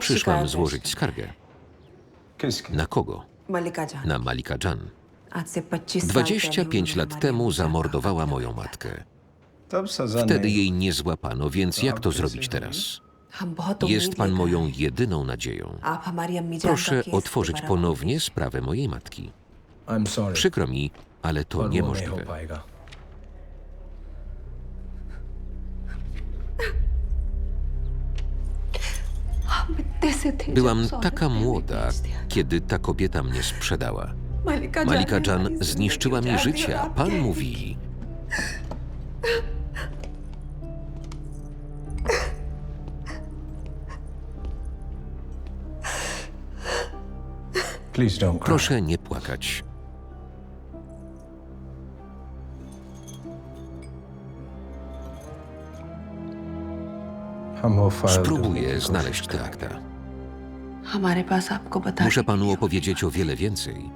Przyszłam złożyć skargę. Na kogo? Na Malika Jan. 25 lat temu zamordowała moją matkę. Wtedy jej nie złapano, więc jak to zrobić teraz? Jest pan moją jedyną nadzieją. Proszę otworzyć ponownie sprawę mojej matki. Przykro mi, ale to niemożliwe. Byłam taka młoda, kiedy ta kobieta mnie sprzedała. Malika Jan zniszczyła mi życie, a pan mówi... Proszę nie płakać. Spróbuję znaleźć te akta. Muszę panu opowiedzieć o wiele więcej.